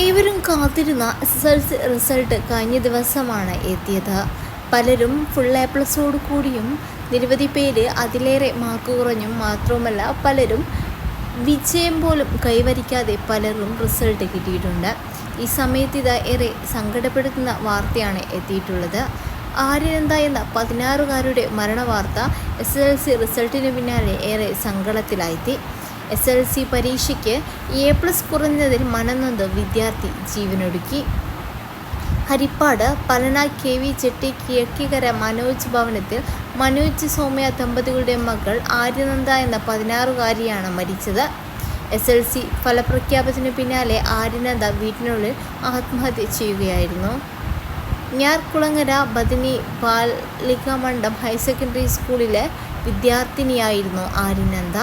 ഏവരും കാത്തിരുന്ന S S L C result കഴിഞ്ഞ ദിവസമാണ് എത്തിയത്. പലരും ഫുൾ എ പ്ലസോട് കൂടിയും നിരവധി പേര് അതിലേറെ മാർക്ക് കുറഞ്ഞും മാത്രവുമല്ല പലരും വിജയം പോലും കൈവരിക്കാതെ പലരും റിസൾട്ട് കിട്ടിയിട്ടുണ്ട്. ഈ സമയത്ത് ഇത് ഏറെ സങ്കടപ്പെടുത്തുന്ന വാർത്തയാണ് എത്തിയിട്ടുള്ളത്. ആര്യനന്ദ എന്ന പതിനാറുകാരുടെ മരണവാർത്ത എസ് എൽ സി റിസൾട്ടിന് പിന്നാലെ ഏറെ സങ്കടത്തിലായെത്തി എസ് എൽ സി പരീക്ഷയ്ക്ക് എ പ്ലസ് കുറഞ്ഞതിൽ മനംനൊന്ത് വിദ്യാർത്ഥി ജീവനൊടുക്കി. ഹരിപ്പാട് പലന കെ വി ചെട്ടി കിഴക്കിക്കര മനോജ് ഭവനത്തിൽ മനോജ് സൗമ്യ ദമ്പതികളുടെ മകൾ ആര്യനന്ദ എന്ന പതിനാറുകാരിയാണ് മരിച്ചത്. എസ് എൽ സി ഫലപ്രഖ്യാപനത്തിന് പിന്നാലെ ആര്യനന്ദ വീട്ടിനുള്ളിൽ ആത്മഹത്യ ചെയ്യുകയായിരുന്നു. ഞാർക്കുളങ്ങര ബദിനി ബാലികാമണ്ഡം ഹയർ സെക്കൻഡറി സ്കൂളിലെ വിദ്യാർത്ഥിനിയായിരുന്നു ആര്യനന്ദ.